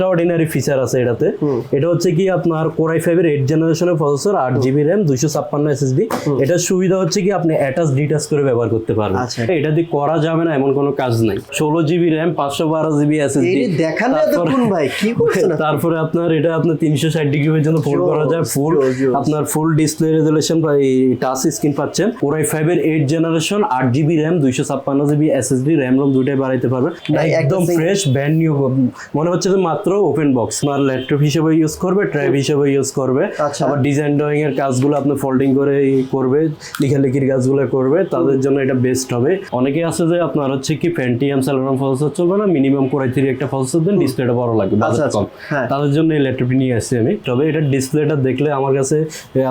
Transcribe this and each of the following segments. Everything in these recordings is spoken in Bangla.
এক্সট্রা অর্ডিনারি ফিচার আছে এটাতে। এটা হচ্ছে কি আপনার কোরাই ফাইভের এইট জেনারেশনের প্রসেসর আট জিবি র্যাম দুইশো ছাপ্পান্ন এসএসডি এটার সুবিধা হচ্ছে কি আপনি অ্যাটাচ ডিটাচ করে ব্যবহার করতে পারবেন। আচ্ছা। এটা দিয়ে করা যাবে না এমন কোনো কাজ নাই। ষোলো জিবি র্যাম পাঁচশো বারো জিবি এসএসডি দেখান ভাই কি তারপরে আপনার এটা আপনার তিনশো ষাট ডিগ্রি পর্যন্ত ফোল্ড করা যায়। ফুল. আপনার ফুল ডিসপ্লে রেজুলেশন বা টাচ স্ক্রিন পাচ্ছেন। কোরাই ফাইভের এইট জেনারেশন আট জিবি র্যাম দুইশো ছাপ্পান্ন জিবি এসএসডি র্যাম রোম দুটাই বাড়াইতে পারবেন। একদম ফ্রেশ ব্র্যান্ড নিউ মনে হচ্ছে যে মাত্র ওপেন বক্স আর ল্যাপটপ হিসেবে ইউজ করবে ট্র্যাব হিসেবে ইউজ করবে আচ্ছা। আবার ডিজাইন ড্রয়িং এর কাজগুলো আপনি ফোল্ডিং করে করবে লেখালেখির কাজগুলো করবে তাদের জন্য এটা বেস্ট হবে অনেকে আছে যে আপনার হচ্ছে কি ফ্যান্টিয়াম স্যালোরাম প্রসেসর চলবে না মিনিমাম কোরাই থ্রি একটা প্রসেসর দেন ডিসপ্লেটা বড় লাগবে আচ্ছা, বাজেট আচ্ছা, কম হ্যাঁ। তাদের জন্য এই ল্যাপটপটি নিয়ে আসছি আমি তবে এটার ডিসপ্লেটা দেখলে আমার কাছে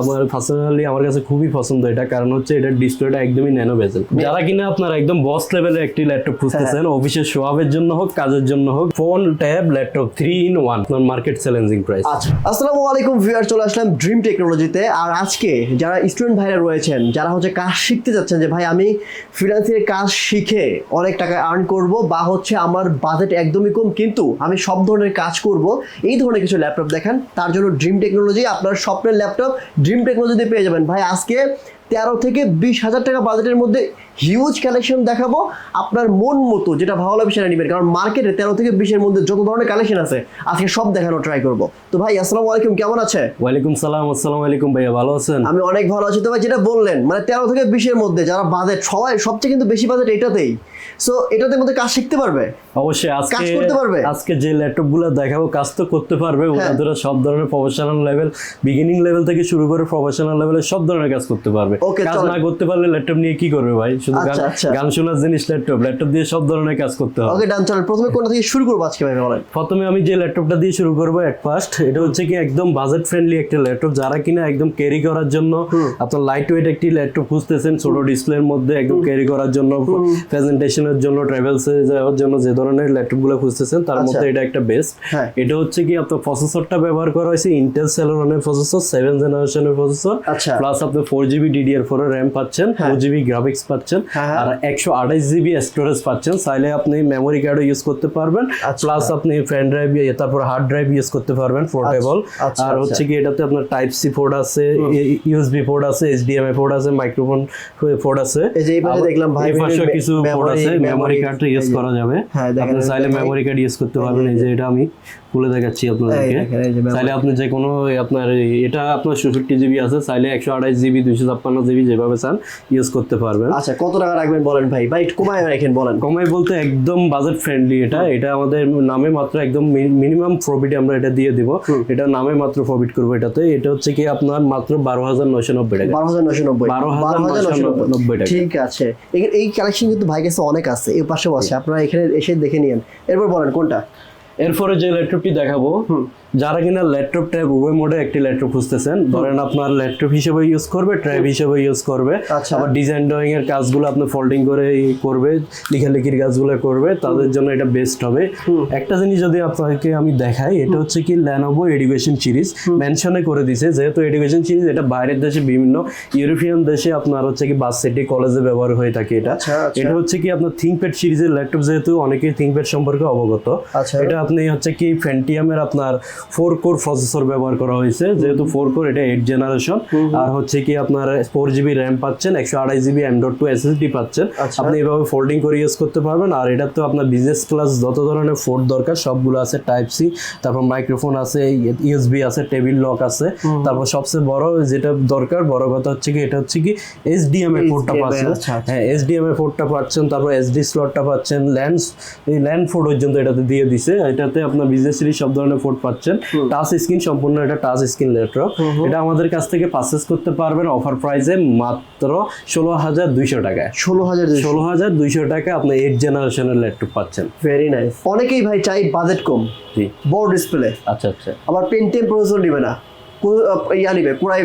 আমার পার্সোনালি আমার কাছে খুবই পছন্দ এটা কারণ হচ্ছে এটার ডিসপ্লেটা একদমই ন্যানো বেজেল যারা কিনা আপনার একদম বস লেভেলের একটি ল্যাপটপ খুঁজতেছেন। অফিসের শোয়াবের জন্য হোক কাজের জন্য হোক phone tab laptop three in one market challenging price আসসালামু আলাইকুম ভিউয়ার চলে আসলাম ড্রিম টেকনোলজিতে আর আজকে যারা স্টুডেন্ট ভাইরা রয়েছেন, যারা হচ্ছে কাজ শিখতে যাচ্ছেন, যে ভাই আমি ফ্রিল্যান্সিংয়ের কাজ শিখে অনেক টাকা আর্ন করব বা হচ্ছে আমার বাজেট একদমই কম, কিন্তু আমি সব ধরনের কাজ করব, এই ধরনের কিছু ল্যাপটপ দেখান। তার জন্য ড্রিম টেকনোলজি আপনার স্বপ্নের ল্যাপটপ ড্রিম টেকনোলজিতে পেয়ে যাবেন। ভাই, আজকে তেরো থেকে বিশ হাজার টাকা বাজেটের মধ্যে হিউজ কালেকশন দেখাবো আপনার মন মতো যেটা ভালো লাগবে সেটা নেবেন। কারণ মার্কেটে তেরো থেকে বিশের মধ্যে যত ধরনের কালেকশন আছে আজকে সব দেখানো ট্রাই করব। তো ভাই আসসালামু আলাইকুম কেমন আছে? ওয়ালাইকুম সালাম আসসালামু আলাইকুম ভাইয়া ভালো আছেন? আমি অনেক ভালো আছি। তো ভাই যেটা বললেন মানে তেরো থেকে বিশের মধ্যে যারা বাজেট সবাই সবচেয়ে কিন্তু বেশি বাজেট এটাতেই। সো এটাতে মধ্যে কাজ শিখতে পারবে? অবশ্যই আজকে কাজ করতে পারবে? আজকে যে ল্যাপটপগুলো দেখাবো কাজ তো করতে পারবে। হ্যাঁ। ওরা সব ধরনের প্রফেশনাল লেভেল বিগিনিং লেভেল থেকে শুরু করে প্রফেশনাল লেভেলে সব ধরনের কাজ করতে পারবে। কাজ। না করতে পারলে ল্যাপটপ নিয়ে কি করবে ভাই শুধু গান- আচ্ছা, আচ্ছা। গান শোনার জিনিস ল্যাপটপ ল্যাপটপ দিয়ে সব ধরনের কাজ করতে হবে ওকে ডান চলেন প্রথমে কোনটা থেকে শুরু করব আজকে ভাই বলেন প্রথমে আমি যে ল্যাপটপটা দিয়ে শুরু করব এক ফার্স্ট এটা হচ্ছে কি একদম বাজেট ফ্রেন্ডলি একটা ল্যাপটপ যারা কিনা একদম ক্যারি করার জন্য আপনার লাইট ওয়েট একটি ল্যাপটপ খুঁজতেছেন ছোট ডিসপ্লের মধ্যে একদম ক্যারি করার জন্য প্রেজেন্টেশনের জন্য ট্রাভেলসে যাওয়ার জন্য যে ধরনের ল্যাপটপগুলো খুঁজতেছেন তার আচ্ছা। মধ্যে এটা একটা বেস্ট হ্যাঁ। এটা হচ্ছে কি আপনার প্রসেসরটা ব্যবহার করা হয়েছে ইন্টেল সেলোরনের প্রসেসর সেভেন জেনারেশনের প্রসেসর। প্লাস আপনি four GB DDR four RAM পাচ্ছেন ফোর জিবি গ্রাফিক্স পাচ্ছেন হ্যাঁ, হ্যাঁ। আর একশো আঠাইশ জিবি স্টোরেজ পাচ্ছেন। চাইলে আপনি মেমোরি কার্ডও ইউজ করতে পারবেন আচ্ছা। প্লাস আপনি ফ্যান ড্রাইভ তারপর হার্ড ড্রাইভ ইউজ করতে পারবেন পোর্টেবল আচ্ছা, আর আচ্ছা। হচ্ছে কি এটাতে আপনার টাইপ সি পোর্ট আছে ইউএসবি পোর্ট আছে এইচডিএমআই পোর্ট আছে মাইক্রোফোন পোর্ট আছে। এই যে এই পাশে দেখলাম ভাই বিভিন্ন কিছু পোর্ট আছে মেমোরি কার্ড ইউজ করা যাবে। হ্যাঁ, আপনি চাইলে। মেমোরি কার্ড ইউজ করতে পারবেন এই যে এটা আমি খুলে দেখাচ্ছি আপনাদেরকে। চাইলে আপনি যে কোনো আপনার এটা আপনার চৌষট্টি জিবি আছে চাইলে একশো আঠাইশ জিবি দুইশো ছাপ্পান্ন জিবি যেভাবে চান ইউজ করতে পারবেন। আচ্ছা কত টাকা রাখবেন বলেন ভাই? ভাই একটু কমায় রাখেন বলেন। কমাই বলতে একদম বাজেট ফ্রেন্ডলি এটা। এটা আমাদের নামে মাত্র একদম মিনিমাম প্রফিট আমরা এটা দিয়ে দিব। এটা নামে মাত্র প্রফিট করব এটাতে। এটা হচ্ছে কি আপনার মাত্র বারো হাজার নয়শো নব্বই টাকা। বারো হাজার নশো নব্বই। 12,990 টাকা। ঠিক আছে। এই- এই কালেকশন কিন্তু ভাই কাছে অনেক আছে। এই পাশেও আছে। আপনারা এখানে এসে দেখে নিন এরপর বলেন কোনটা? এরপরে যে ল্যাপটপটি দেখাবো। যারা কিনা ল্যাপটপ ট্যাব উভয় মোডে একটি ল্যাপটপ খুঁজতেছেন ধরেন আপনার ল্যাপটপ হিসেবে ইউজ করবে ট্যাব হিসেবে ইউজ করবে। আচ্ছা। আবার ডিজাইন ড্রয়িং এর কাজগুলো আপনি ফোল্ডিং করে করবে লেখালেখির কাজগুলো করবে তাদের জন্য এটা বেস্ট হবে। একটা জিনিস যদি আপনাকে আমি দেখাই এটা হচ্ছে কি ল্যানোভো এডুকেশন সিরিজ মেনশনে করে দিছে যেহেতু এডুকেশন সিরিজ এটা বাইরের দেশে বিভিন্ন ইউরোপিয়ান দেশে আপনার হচ্ছে কি বাস সিটি কলেজে ব্যবহার হয়ে থাকে এটা। আচ্ছা, আচ্ছা। এটা হচ্ছে কি আপনার থিঙ্কপ্যাড সিরিজের ল্যাপটপ যেহেতু অনেকেই থিঙ্কপ্যাড সম্পর্কে অবগত। এটা আপনি হচ্ছে কি ফ্যান্টিয়ামের আপনার ফোর কোর প্রসেসর ব্যবহার করা হয়েছে। যেহেতু ফোর কোর এটা এইট জেনারেশন আর হচ্ছে কি আপনার ফোর জিবি র্যাম পাচ্ছেন একশো আড়াই GB M dot two SSD পাচ্ছেন। আচ্ছা। আপনি এভাবে ফোল্ডিং করে ইউজ করতে পারবেন। আর এটা তো আপনার বিজনেস ক্লাস যত ধরনের ফোর্ড দরকার সবগুলো আছে টাইপ সি তারপর মাইক্রোফোন আছে ইউএসবি আছে টেবিল লক আছে। তারপর সবচেয়ে বড় যেটা দরকার বড় কথা হচ্ছে কি এটা হচ্ছে কি এস ডি এইচডিএমআই পোর্টটা HDMI, পাচ্ছেন। আচ্ছা, আচ্ছা। হ্যাঁ এইচডিএমআই পোর্টটা পাচ্ছেন তারপর এস এসডি স্লটটা পাচ্ছেন ল্যান্ড এই ল্যান্ড ফোর্ড পর্যন্ত এটাতে দিয়ে দিছে। এটাতে আপনার বিজনেস সিরিজ সব ধরনের ফোর্ড পাচ্ছেন। টাচ স্ক্রিন সম্পূর্ণ এটা টাচ স্ক্রিন ল্যাপটপ এটা আমাদের কাছ থেকে পারচেস করতে পারবেন অফার প্রাইসে মাত্র ষোলো হাজার দুইশো টাকায় ষোলো হাজার ষোলো হাজার দুইশো টাকা আপনি এইট জেনারেশনের ল্যাপটপ পাচ্ছেন। ভেরি নাইস অনেকেই ভাই চাই বাজেট কম। জি। বড় ডিসপ্লে আচ্ছা আচ্ছা। আবার পেন্টিএম প্রসেসর নিবে না। ইয়া নিবে কোরাই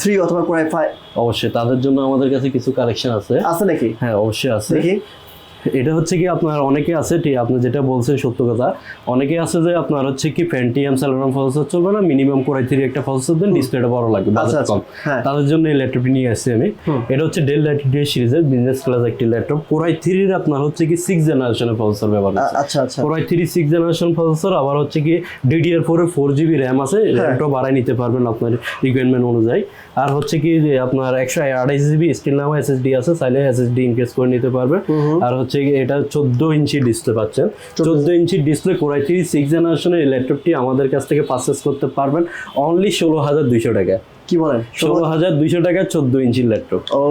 থ্রি অথবা কোরাই ফাইভ অবশ্যই তাদের জন্য আমাদের কাছে কিছু কালেকশন আছে। আছে নাকি? হ্যাঁ অবশ্যই আছে। এটা হচ্ছে কি আপনার অনেকে আছে ঠিক আপনি যেটা বলছেন সত্য কথা। অনেকে আছে যে আপনার হচ্ছে কি ফ্যান্টিয়াম স্যালোরাম প্রসেসর চলবে না মিনিমাম কোরাই থ্রি একটা প্রসেসর দেন ডিসপ্লেটা বড় লাগবে বাজেট আচ্ছা, আচ্ছা। কম। হ্যাঁ। তাদের জন্য এই ল্যাপটপটি নিয়ে আসছি আমি। এটা হচ্ছে ডেল ল্যাটিটিউড সিরিজের বিজনেস ক্লাস একটি ল্যাপটপ কোরাই থ্রির আপনার হচ্ছে কি সিক্স জেনারেশনের প্রসেসর ব্যবহার আচ্ছা আচ্ছা। Core i three six generation processor আবার হচ্ছে কি DDR four four GB RAM আছে ল্যাপটপ বাড়াই নিতে পারবেন আপনার রিকোয়ারমেন্ট অনুযায়ী। আর হচ্ছে কি যে আপনার একশো আড়াইশ জিবি স্টিল নামা এসএসডি আছে চাইলে এসএসডি ইনকেস করে নিতে পারবে আর হচ্ছে কি এটা চোদ্দ ইঞ্চি ডিসপ্লে পাচ্ছেন। চোদ্দ inch. Display core i three six জেনারেশনের ল্যাপটপটি আমাদের কাছ থেকে পারচেস করতে পারবেন। অনলি ষোলো হাজার দুইশো টাকা। কি বলেন ষোলো হাজার দুইশো টাকা চোদ্দ ইঞ্চির ল্যাপটপ। ও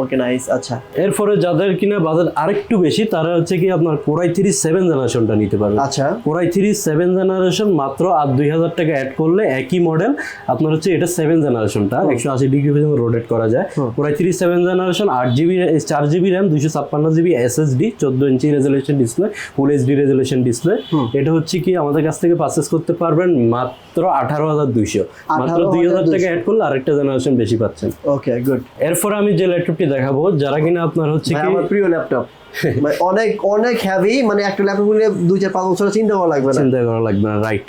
ওকে নাইস আচ্ছা। এরপরে যাদের কিনা বাজার আরেকটু বেশি তারা হচ্ছে কি আপনার কোরাই থ্রি সেভেন জেনারেশনটা নিতে পারবে। আচ্ছা। কোরাই থ্রি সেভেন জেনারেশন মাত্র আর দুই হাজার টাকা অ্যাড করলে একই মডেল আপনার হচ্ছে এটা সেভেন জেনারেশনটা একশো আশি ডিগ্রি পর্যন্ত রোটেট করা যায়। Core i three seven generation আট জিবি চার জিবি র্যাম দুইশো ছাপ্পান্ন জিবি এসএসডি চোদ্দ inch resolution display full HD resolution display এটা হচ্ছে কি আমাদের কাছ থেকে পারচেস করতে পারবেন মাত্র আঠারো হাজার দুইশো। মাত্র দুই হাজার টাকা অ্যাড করলে আরেকটা জেনারেশন বেশি পাচ্ছেন। ওকে গুড এরপর আমি যে ল্যাপটপটি দেখাবো যারা কিনা আপনার হচ্ছে কি আমার প্রিয় ল্যাপটপ মানে অনেক অনেক হ্যাভি মানে একটা ল্যাপটপ নিয়ে দুই চার পাঁচ বছর চিন্তা করা লাগবে না। চিন্তা করা লাগবে না রাইট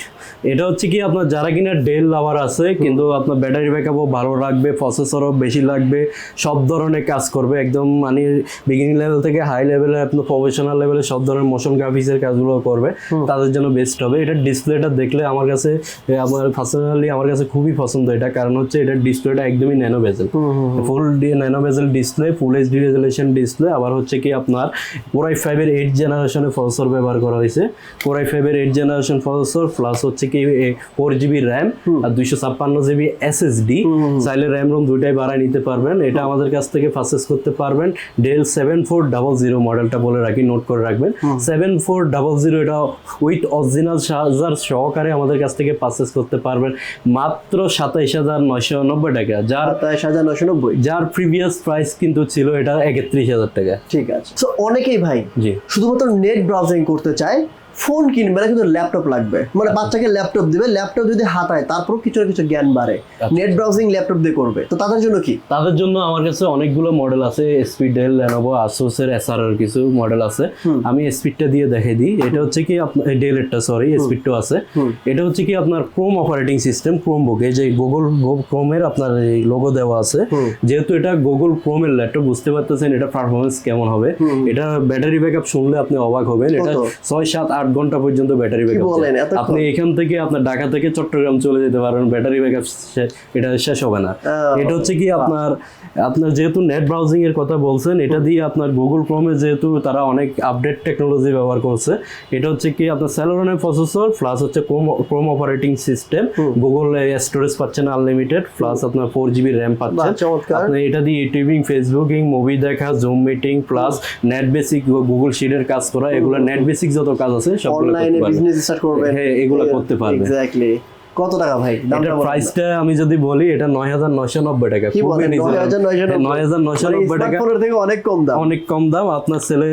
এটা হচ্ছে কি আপনার যারা কিনা ডেল লাভার আছে কিন্তু আপনার ব্যাটারি ব্যাকআপও ভালো রাখবে প্রসেসরও বেশি লাগবে সব ধরনের কাজ করবে একদম মানে বিগিনিং লেভেল থেকে হাই লেভেলের আপনার প্রফেশনাল লেভেলে সব ধরনের মোশন গ্রাফিক্সের কাজগুলো করবে তাদের জন্য বেস্ট হবে। এটা ডিসপ্লেটা দেখলে আমার কাছে আমার পার্সোনালি আমার কাছে খুবই পছন্দ এটা কারণ হচ্ছে এটার ডিসপ্লেটা একদমই nano bezel. Full nano bezel display full HD resolution display আবার হচ্ছে কি আপনার কোরাই ফাইভের এইট জেনারেশনের প্রসেসর ব্যবহার করা হয়েছে। কোরাই ফাইভের এইট জেনারেশন প্রসেসর প্লাস হচ্ছে কি ফোর জিবি র্যাম আর দুইশো ছাপ্পান্ন জিবি এসএসডি চাইলে র্যাম রোম দুইটাই বাড়ায় নিতে পারবেন। এটা আমাদের কাছ থেকে পারচেস করতে পারবেন। Dell seven four double zero মডেলটা বলে রাখি নোট করে রাখবেন। সেভেন ফোর ডাবল জিরো এটা উইথ অরিজিনাল চার্জার সহকারে আমাদের কাছ থেকে পারচেস করতে পারবেন। মাত্র সাতাইশ হাজার নয়শো নব্বই টাকা। যার সাতাশ হাজার নশো নব্বই। যার প্রিভিয়াস প্রাইস কিন্তু ছিল এটা একত্রিশ হাজার টাকা। ঠিক আছে। তো অনেকেই ভাই জি। শুধুমাত্র নেট ব্রাউজিং করতে চায় ফোন কিনবে না কিন্তু ল্যাপটপ লাগবে। মানে বাচ্চাকে ল্যাপটপ দিবে ল্যাপটপ যদি হাতায় তারপর কিছু না কিছু জ্ঞান বাড়ে। নেট ব্রাউজিং ল্যাপটপ দিয়ে করবে। তো তাদের জন্য কি? তাদের জন্য আমার কাছে অনেকগুলো মডেল আছে স্পিড ডেল লেনোভো আসুসের এসআর এর কিছু মডেল আছে। আমি স্পিডটা দিয়ে দেখাই দিই। এটা হচ্ছে কি আপনার ডেলেরটা সরি স্পিডটাও আছে। এটা হচ্ছে কি আপনার ক্রোম অপারেটিং সিস্টেম ক্রোম বুকে যে গুগল ক্রোমের আপনার এই লোগো দেওয়া আছে। যেহেতু এটা গুগল ক্রোমের ল্যাপটপ বুঝতে পারতেছেন এটা পারফরমেন্স কেমন হবে। এটা ব্যাটারি ব্যাকআপ শুনলে আপনি অবাক হবেন। এটা? ছয় সাত আট ঘণ্টা পর্যন্ত ব্যাটারি ব্যাকআপ আপনি এখান থেকে আপনার ঢাকা থেকে চট্টগ্রাম চলে যেতে পারবেন ব্যাটারি ব্যাকআপ এটা শেষ হবে না। এটা হচ্ছে কি আপনার আপনার যেহেতু নেট ব্রাউজিং এর কথা বলছেন এটা দিয়ে আপনার গুগল ক্রোমে যেহেতু তারা অনেক আপডেট টেকনোলজি ব্যবহার করছে এটা হচ্ছে কি আপনার স্যালোরনের প্রসেসর প্লাস হচ্ছে Chrome operating system Google storage পাচ্ছেন আনলিমিটেড প্লাস আপনার ফোর জিবি র্যাম পাচ্ছেন। আপনি এটা দিয়ে ইউটিউবিং ফেসবুকিং মুভি দেখা Zoom meeting plus net basic Google শিটের কাজ করা এগুলো নেট বেসিক যত কাজ আছে সবগুলো অনলাইনে বিজনেস স্টার্ট করবেন। হ্যাঁ, এগুলো করতে পারবেন এক্স্যাক্টলি কত টাকা ভাই? বলেন। প্রাইসটা আমি যদি বলি এটা নয় হাজার নয়শো নব্বই টাকা। কি খুবই হাজার নয়শো নব্বই? টাকা। স্মার্টফোনের থেকে অনেক কম দাম। অনেক কম দাম। আপনার ছেলে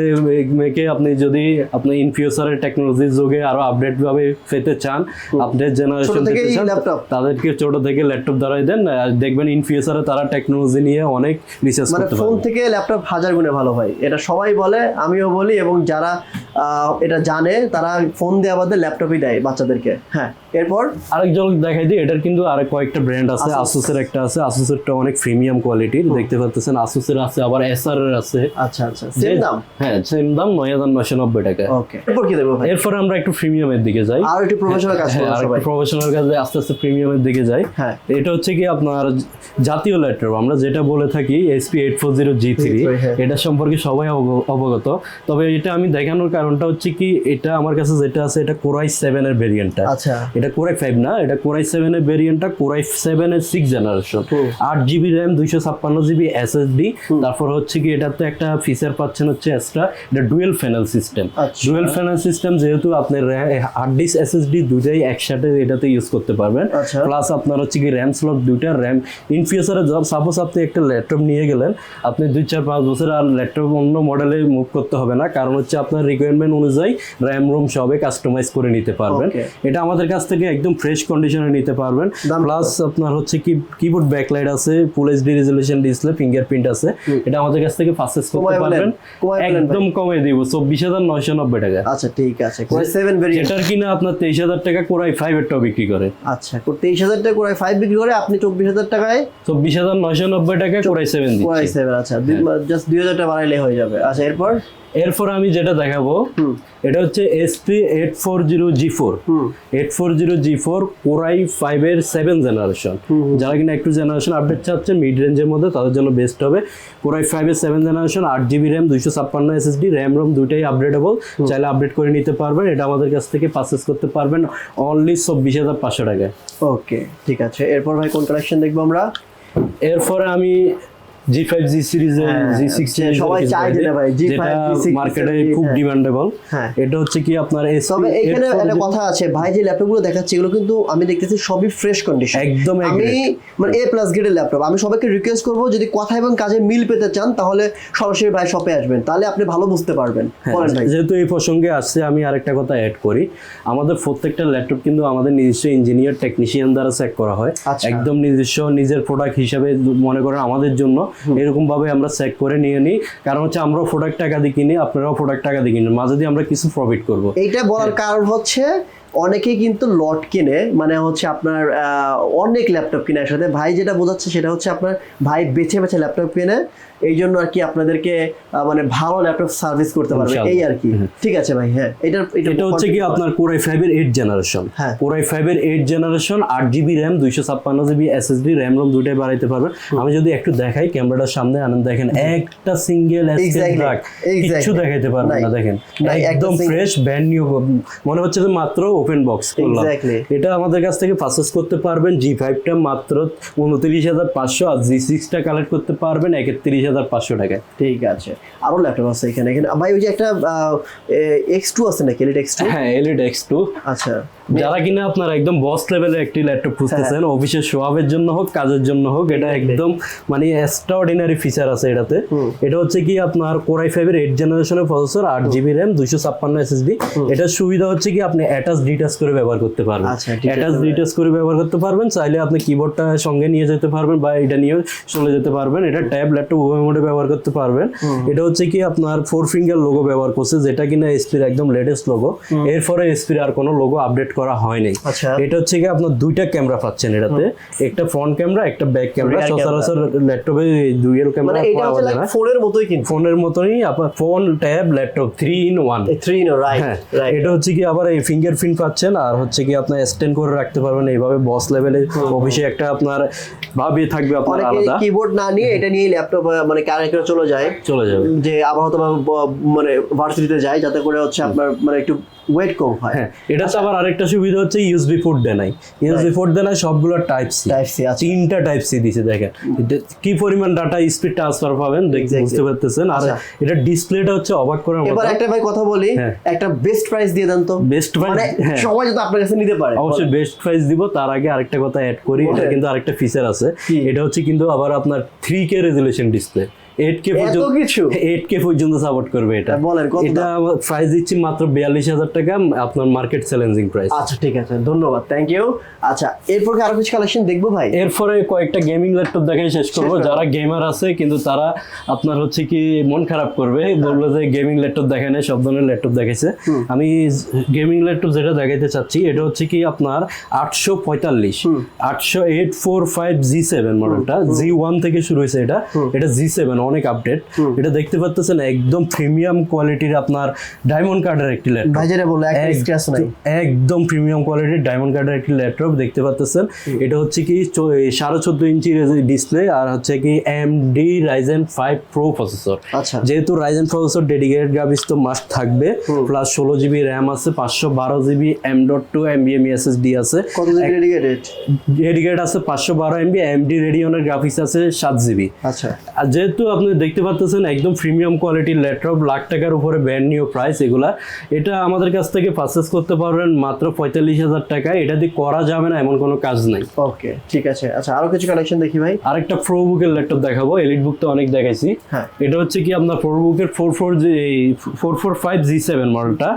মেয়েকে আপনি যদি আপনি ইন ফিউচারের টেকনোলজির যুগে আরও আপডেট ভাবে পেতে চান আপডেট জেনারেশন পেতে চান তাদেরকে ছোট থেকে ল্যাপটপ ধরাই দেন। আর দেখবেন ইন ফিউচারে তারা টেকনোলজি নিয়ে অনেক রিসার্চ মানে করতে ফোন থেকে ল্যাপটপ হাজার গুণে ভালো হয় এটা সবাই বলে আমিও বলি এবং যারা আহ, এটা জানে তারা ফোন দেওয়া বাদে ল্যাপটপই দেয় বাচ্চাদেরকে। হ্যাঁ এরপর? আরেকজন দেখাই দিই এটার কিন্তু আরেক কয়েকটা ব্র্যান্ড আছে। আসুসের একটা আছে। আসুসেরটা অনেক প্রিমিয়াম কোয়ালিটির দেখতে পাচ্ছেন আসুসের আছে আবার এসআর এর আছে। আচ্ছা আচ্ছা। সেম দাম? হ্যাঁ সেম দাম নয় হাজার নয়শো নব্বই টাকা। ওকে এরপর কি দেবো ভাই? এরপরে আমরা একটু প্রিমিয়ামের দিকে যাই। আর একটু প্রফেশনাল কাজ হ্যাঁ করব আর সবাই। প্রফেশনাল কাজে আস্তে আস্তে প্রিমিয়ামের দিকে যাই। হ্যাঁ। এটা হচ্ছে কি আপনার জাতীয় ল্যাপটপ। আমরা যেটা বলে থাকি SP eight four zero G three হ্যাঁ। এটা সম্পর্কে সবাই অবগ- অবগত। তবে এটা আমি দেখানোর কারণটা হচ্ছে কি এটা আমার কাছে যেটা আছে এটা কোরাই সেভেন এর ভেরিয়েন্টটা আচ্ছা। এটা কোরাই ফাইভ না এটা কোরাই ভেরিয়েন্টটা কোরাই সিক্স জেনারেশন আট জিবি র্যাম দুইশো ছাপ্পান্ন জিবি এসএসডি তারপর হচ্ছে কি এটাতে একটা ফিচার পাচ্ছেন হচ্ছে এক্সট্রা এটা ডুয়েল ফ্যানেল সিস্টেম আচ্ছা। ডুয়েল ফ্যানেল সিস্টেম যেহেতু আপনার হার্ড ডিস্ক এসএসডি একসাথে এটাতে ইউজ করতে পারবেন। আচ্ছা। প্লাস আপনার হচ্ছে কি র্যাম স্লট দুইটা র্যাম ইন ফিউচারে সাপোজ আপনি একটা ল্যাপটপ নিয়ে গেলেন আপনি দুই চার পাঁচ বছর আর ল্যাপটপ অন্য মডেলে মুভ করতে হবে না কারণ হচ্ছে আপনার রিকোয়ারমেন্ট অনুযায়ী র্যাম রোম সবে কাস্টমাইজ করে নিতে পারবেন। এটা আমাদের কাছ থেকে একদম ফ্রেশ কন্ডিশনে নিতে পারবেন। প্লাস আপনার হচ্ছে কি কিবোর্ড ব্যাকলাইট আছে full HD resolution display fingerprint আছে। এটা আমাদের কাছ থেকে পারচেজ করতে পারবেন। একদম কমে দিব চব্বিশ হাজার নয়শো নব্বই টাকা। আচ্ছা ঠিক আছে। কোরাই সেভেন ভেরিয়েন্ট যেটার কিনা আপনার তেইশ হাজার টাকা কোরাই ফাইভ এরটাও বিক্রি করে। আচ্ছা তেইশ হাজার টাকা কোরাই ফাইভ বিক্রি করে আপনি চব্বিশ হাজার টাকায় চব্বিশ হাজার নয়শো নব্বই টাকা Core i seven Core i seven আচ্ছা জাস্ট দুই হাজার টাকা বাড়াইলে হয়ে যাবে। আচ্ছা এরপর? এরপর আমি যেটা দেখাবো এটা হচ্ছে SP eight four zero G four eight four zero G four Core i ফাইভের সেভেন জেনারেশন যারা কিনা একটু জেনারেশন আপডেট চাচ্ছে মিড রেঞ্জের মধ্যে তাদের জন্য বেস্ট হবে। কোরাই ফাইভের সেভেন জেনারেশন আট জিবি র্যাম দুইশো ছাপ্পান্ন এসএসডি র্যাম রোম দুইটাই আপডেটেবল চাইলে আপডেট করে নিতে পারবেন এটা আমাদের কাছ থেকে পারচেস করতে পারবেন অনলি চব্বিশ হাজার পাঁচশো টাকায়। ওকে ঠিক আছে। এরপর ভাই কোন কালেকশন দেখব আমরা? এরপরে আমি জি ফাইভ জি হ্যাঁ, জি সিক্সটি সবাই চায় যেটা ভাই, G5, যেটা G60 মার্কেটে হ্যাঁ। খুব ডিমান্ডেবল হ্যাঁ। এটা হচ্ছে কি আপনার তবে এখানে একটা কথা আছে ভাই যে ল্যাপটপগুলো দেখাচ্ছে এগুলো কিন্তু আমি দেখতেছি সবই ফ্রেশ কন্ডিশন একদম আমি মানে এ প্লাস গ্রেডের ল্যাপটপ আমি সবাইকে রিকোয়েস্ট করব যদি কথা এবং কাজে মিল পেতে চান তাহলে সরাসরি ভাই শপে আসবেন। তাহলে আপনি ভালো বুঝতে পারবেন। হ্যাঁ, বলেন ভাই। যেহেতু এই প্রসঙ্গে আসছে আমি আরেকটা কথা অ্যাড করি। আমাদের প্রত্যেকটা ল্যাপটপ কিন্তু আমাদের নিজস্ব ইঞ্জিনিয়ার টেকনিশিয়ান দ্বারা চেক করা হয়। আচ্ছা। একদম নিজস্ব নিজের প্রোডাক্ট হিসাবে মনে করেন আমাদের জন্য। এরকম ভাবে আমরা চেক করে নিয়ে নিই। কারণ হচ্ছে আমরাও প্রোডাক্ট টাকা দিয়ে কিনি আপনারাও প্রোডাক্ট টাকা দিয়ে কিনেন। মাঝে দিয়ে আমরা কিছু প্রফিট করব। এইটা বলার কারণ হচ্ছে অনেকেই কিন্তু লট কিনে মানে হচ্ছে আপনার আহ, অনেক ল্যাপটপ কিনে একসাথে। ভাই যেটা বোঝাচ্ছে সেটা হচ্ছে আপনার ভাই বেছে বেছে ল্যাপটপ কিনে। এই জন্য আর কি আপনাদেরকে মানে ভালো ল্যাপটপ সার্ভিস করতে পারবে। এই আর কি। ঠিক আছে ভাই হ্যাঁ এটা এটা হচ্ছে কি আপনার কোরাই ফাইভের এইট জেনারেশন হ্যাঁ। কোরাই ফাইভের এইট জেনারেশন আট জিবি র্যাম দুইশো ছাপ্পান্ন জিবি এসএসডি র্যাম রোম দুইটাই বাড়াইতে পারবেন। আমি যদি একটু দেখাই ক্যামেরাটার সামনে আনেন দেখেন একটা সিঙ্গেল কিছু দেখাইতে পারবেন না দেখেন। একদম ফ্রেশ ব্যান্ড নিউ মনে হচ্ছে যে মাত্র ওপেন বক্স করলাম. এটা আমাদের কাছ থেকে পারচেস করতে পারবেন জি ফাইভটা মাত্র উনত্রিশ হাজার পাঁচশো আর জি সিক্সটা কালেক্ট করতে পারবেন একত্রিশ হাজার পাঁচশো টাকায়। ঠিক আছে। আরও ল্যাপটপ আছে এখানে। এখানে ভাই ওই যে একটা এক্স টু আছে নাকি? এলিট এক্স টু হ্যাঁ এলিট এক্স টু আচ্ছা। যারা কিনা আপনার একদম বস লেভেলের একটি ল্যাপটপ খুঁজতেছেন হ্যাঁ। অফিসের শোয়াবের জন্য হোক কাজের জন্য হোক এটা একদম মানে এক্সট্রাঅর্ডিনারি ফিচার আছে এটাতে। এটা হচ্ছে কি আপনার কোরাই ফাইভের এইট জেনারেশনের প্রসেসর আট জিবি র্যাম দুইশো ছাপ্পান্ন এসএসডি এটার সুবিধা হচ্ছে কি আপনি অ্যাটাচ ডিটাচ করে ব্যবহার করতে পারবেন। আচ্ছা, অ্যাটাচ ডিটাচ করে ব্যবহার করতে পারবেন চাইলে আপনি কিবোর্ডটা সঙ্গে নিয়ে যেতে পারবেন বা এটা নিয়ে চলে যেতে পারবেন। এটা ট্যাব ল্যাপটপ উভয় মোডে ব্যবহার করতে পারবেন। এটা হচ্ছে কি আপনার ফোর ফিঙ্গার লোগো ব্যবহার করছে যেটা কিনা এসপির একদম লেটেস্ট লোগো এরপরে এসপির আর কোনো লোগো আপডেট করা হয়নি আচ্ছা। এটা হচ্ছে কি আপনার দুইটা ক্যামেরা পাচ্ছেন এটাতে। একটা ফ্রন্ট ক্যামেরা একটা ব্যাক ক্যামেরা সচরাচর ল্যাপটপে ডুয়েল ক্যামেরা পাওয়া যায় না। ফোনের মতোই কিন্তু। ফোনের মতনই আপনার phone tab laptop three in one three no right এটা হচ্ছে কি আবার এই ফিঙ্গারপ্রিন্ট পাচ্ছেন আর হচ্ছে কি আপনার স্ট্যান্ড করে রাখতে পারবেন। এইভাবে বস লেভেলে অফিসে একটা আপনার ভাবে থাকবে আপনার আলাদা। কিবোর্ড না নিয়ে এটা নিয়ে ল্যাপটপ মানে কানেক্টর চলে যায়। চলে যাবে। যে আবার হয়তো মানে ভার্সিটিতে যায় যাতে করে হচ্ছে আপনার মানে একটু ওয়েট কম হয়। হ্যাঁ এটা তো আবার আরেকটা সুবিধা হচ্ছে ইউএসবি পোর্ট দেয় নাই ইউএসবি পোর্ট দেয় নাই সবগুলো টাইপ সি Type C আছে। তিনটা টাইপ সি দিছে দেখেন। কি পরিমাণ ডাটা স্পিড ট্রান্সফার পাবেন বুঝতে পারতেছেন। আর আচ্ছা। এটা ডিসপ্লেটা হচ্ছে অবাক করার মতো। এবার একটা ভাই কথা বলি হ্যাঁ। একটা বেস্ট প্রাইস দিয়ে দেন তো। বেস্ট প্রাইস মানে হ্যাঁ। সবাই যাতে আপনার কাছে নিতে পারে অবশ্যই বেস্ট প্রাইস দিব তার আগে আরেকটা কথা অ্যাড করি। এটা কিন্তু আরেকটা ফিচার আছে। এটা হচ্ছে কিন্তু আবার আপনার three K resolution display eight K এত পর্যন্ত কিছু? এইট কে পর্যন্ত সাপোর্ট করবে এটা। বলেন, কত এটা প্রাইস দিচ্ছি মাত্র বিয়াল্লিশ হাজার টাকা আপনার মার্কেট চ্যালেঞ্জিং প্রাইস আচ্ছা ঠিক আছে ধন্যবাদ থ্যাংক ইউ আচ্ছা এরপর আরও কিছু কালেকশন দেখব ভাই? এরপরে কয়েকটা গেমিং ল্যাপটপ দেখাই শেষ করব। করো। যারা গেমার আছে কিন্তু তারা আপনার হচ্ছে কি মন খারাপ করবে। বলল যে গেমিং ল্যাপটপ দেখায় না সব ধরনের ল্যাপটপ দেখাইছে। আমি গেমিং ল্যাপটপ যেটা দেখাইতে চাচ্ছি এটা হচ্ছে কি আপনার আটশো পঁয়তাল্লিশ। আটশো eight four five G seven মডেলটা জি ওয়ান থেকে শুরু হয়েছে এটা। এটা জি সেভেন অনেক আপডেট এটা দেখতে পাচ্ছেন একদম প্রিমিয়াম কোয়ালিটির আপনার ডায়মন্ড কার্ডের একটি ল্যাপটপ ভাই যেটা একটা স্ক্র্যাচ নাই। একদম প্রিমিয়াম কোয়ালিটির ডায়মন্ড কার্ডের একটি ল্যাপটপ দেখতে পাচ্ছেন এটা হচ্ছে কি সাড়ে চোদ্দ ইঞ্চি ডিসপ্লে আর হচ্ছে কি M D Ryzen five pro processor আচ্ছা। যেহেতু রাইজেন প্রসেসর ডেডিকেটেড গ্রাফিক্স তো মাস্ট থাকবে প্লাস ষোলো জিবি র্যাম আছে পাঁচশো বারো জিবি এম ডট টু এমবিএমই এসএসডি আছে। ডেডিকেটেড ডেডিকেটেড আছে পাঁচশো বারো এমবি এমডি রেডিয়নের গ্রাফিক্স আছে সাত জিবি আচ্ছা। আর যেহেতু আপনি দেখতে পাচ্ছেন একদম প্রিমিয়াম কোয়ালিটির ল্যাপটপ লাখ টাকার উপরে ব্র্যান্ড নিউ প্রাইস এগুলা। এটা আমাদের কাছ থেকে পারচেস করতে পারবেন মাত্র পঁয়তাল্লিশ হাজার টাকায় এটা দিয়ে করা যাবে না এমন কোনো কাজ নাই। ওকে ঠিক আছে। আচ্ছা আরও কিছু কালেকশন দেখি ভাই। আরেকটা প্রো বুকের ল্যাপটপ দেখাবো এলিট বুক তো অনেক দেখাইছি। হ্যাঁ। এটা হচ্ছে কি আপনার প্রো বুকের four four four four five G seven মডেলটা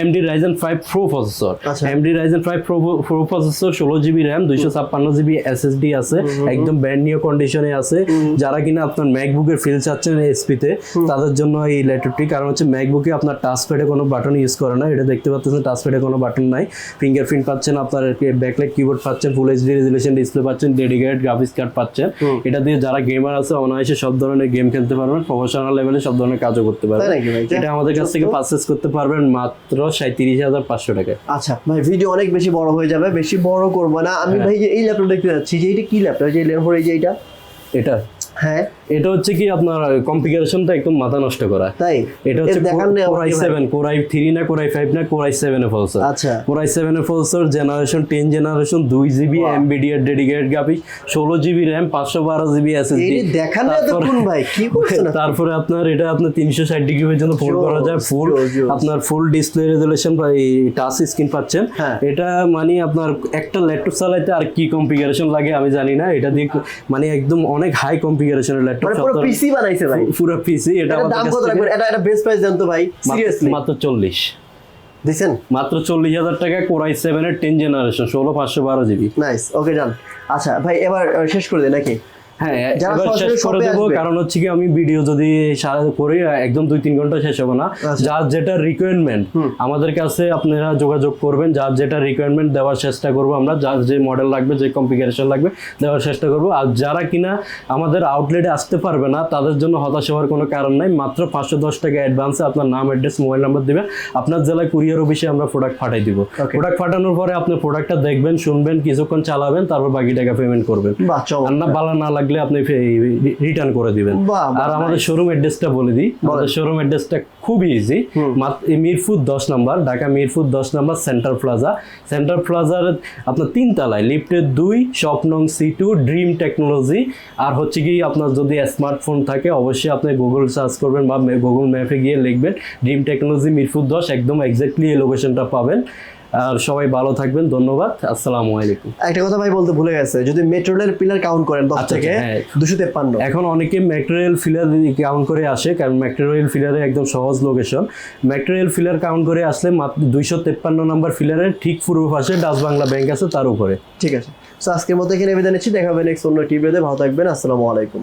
MD Ryzen five pro processor. MD Ryzen five pro pro processor ষোলো জিবি র্যাম দুইশো ছাপ্পান্ন জিবি এসএসডি আছে। একদম ব্র্যান্ড নিউ কন্ডিশনে আছে। যারা কিনা আপনার ম্যাকবুকের ফিল চাচ্ছেন এসপিতে তাদের জন্য এই ল্যাপটপটি। কারণ হচ্ছে ম্যাকবুকে আপনার টাচ প্যাডে কোনো বাটন ইউজ করে না এটা দেখতে পাচ্ছেন টাচ প্যাডে কোনো বাটন নাই। ফিঙ্গারপ্রিন্ট পাচ্ছেন আপনার ব্যাকলাইট কিবোর্ড পাচ্ছেন ফুল এইচডি রেজুলেশন ডিসপ্লে পাচ্ছেন ডেডিকেটেড গ্রাফিক্স কার্ড পাচ্ছেন। এটা দিয়ে যারা গেমার আছে অনায়াসে সব ধরনের গেম খেলতে পারবেন প্রফেশনাল লেভেলে সব ধরনের কাজও করতে পারবেন। এটা আমাদের কাছ থেকে পারচেস করতে পারবেন মাত্র সাঁত্রিশ হাজার পাঁচশো টাকায়। আচ্ছা ভাই ভিডিও অনেক বেশি বড় হয়ে যাবে বেশি বড় করব না। আমি ভাই যে এই ল্যাপটপ দেখতে যাচ্ছি যে এটা কি ল্যাপটপ যে লেনোভোর এই যে এটা? এটা। হ্যাঁ। এটা হচ্ছে কি আপনার কনফিগারেশনটা একদম মাথা নষ্ট করা। তাই? এটা হচ্ছে এর দেখান কোরাই আমাকে ভাই। সেভেন কোরাই থ্রি না কোরাই ফাইভ না কোরাই সেভেন এ ফলসার আচ্ছা। কোরাই সেভেন এ ফলসার জেনারেশন টেন জেনারেশন দুই জিবি Wow. এমবিডিআর ডেডিকেটেড গ্রাফিক্স ষোলো জিবি র্যাম পাঁচশো বারো জিবি এসএসডি এই দেখান না এতক্ষণ ভাই কি করছেন তারপরে আপনার এটা আপনার তিনশো ষাট ডিগ্রি পর্যন্ত ফোল্ড করা যায়। ফুল. আপনার ফুল ডিসপ্লে রেজুলেশন বা টাচ স্ক্রিন পাচ্ছেন। হ্যাঁ। এটা মানে আপনার একটা ল্যাপটপ চালাইতে আর কি কনফিগারেশন লাগে আমি জানি না। এটা দিয়ে মানে একদম অনেক হাই কনফিগারেশনের মানে পুরো পিসি বানাইছে ভাই। পুরো পিসি এটা দাম কত রাখবেন? এটা এটা বেস্ট প্রাইস দেন তো ভাই সিরিয়াসলি মাত্র দিছেন? মাত্র চল্লিশ হাজার টাকা কোরাই সেভেনের টেন জেনারেশন ষোলো পাঁচশো বারো জিবি নাইস ওকে ডান আচ্ছা ভাই এবার শেষ করে দিন নাকি? হ্যাঁ যারা শেষ করে দেবো কারণ হচ্ছে কি আমি ভিডিও যদি সারা করি একদম দুই তিন ঘণ্টা শেষ হবে না আচ্ছা। যার যেটা রিকোয়ারমেন্ট আমাদের কাছে আপনারা যোগাযোগ করবেন যার যেটা রিকোয়ারমেন্ট দেওয়ার চেষ্টা করব আমরা যার যে মডেল লাগবে যে কনফিগারেশন লাগবে দেওয়ার চেষ্টা করব। আর যারা কিনা আমাদের আউটলেটে আসতে পারবে না তাদের জন্য হতাশ হওয়ার কোনো কারণ নাই। মাত্র পাঁচশো দশ টাকা অ্যাডভান্সে আপনার নাম অ্যাড্রেস মোবাইল নাম্বার দিবেন আপনার জেলায় কুরিয়ার অফিসে আমরা প্রোডাক্ট পাঠাই দিব। প্রোডাক্ট পাঠানোর পরে আপনি প্রোডাক্টটা দেখবেন শুনবেন কিছুক্ষণ চালাবেন তারপর বাকি টাকা পেমেন্ট করবেন আর না ভালো না লাগলে আপনি রিটার্ন করে দিবেন। আর আমাদের শোরুম অ্যাড্রেসটা বলে দিই। আমাদের শোরুম অ্যাড্রেসটা খুব ইজি মিরপুর দশ নাম্বার ঢাকা মিরপুর দশ নাম্বার সেন্টার প্লাজা সেন্টার প্লাজার আপনার তিন তলায় লিফটের দুই শপ নং সি টু ড্রিম টেকনোলজি আর হচ্ছে কি আপনার যদি স্মার্টফোন থাকে অবশ্যই আপনি গুগল সার্চ করবেন বা গুগল ম্যাপে গিয়ে লিখবেন ড্রিম টেকনোলজি মিরপুর দশ একদম এক্স্যাক্টলি এই লোকেশনটা পাবেন। আর সবাই ভালো থাকবেন ধন্যবাদ আসসালামু আলাইকুম। একটা কথা ভাই বলতে ভুলে গেছে যদি মেট্রোলের পিলার কাউন্ট করেন দশ আচ্ছা, থেকে হ্যাঁ। দুশো তেপ্পান্ন। এখন অনেকে ম্যাটেরিয়াল ফিলার কাউন্ট করে আসে কারণ ম্যাটেরিয়াল ফিলারে একদম সহজ লোকেশন ম্যাটেরিয়াল ফিলার কাউন্ট করে আসলে মাত্র দুইশো তেপ্পান্ন নম্বর ফিলারের ঠিক পূর্ব পাশে ডাচ বাংলা ব্যাংক আছে তার উপরে। ঠিক আছে। তো আজকের মতো এখানে বিদায় নিচ্ছি দেখা হবে নেক্সট অন্য টিভিতে ভালো থাকবেন আসসালামু আলাইকুম।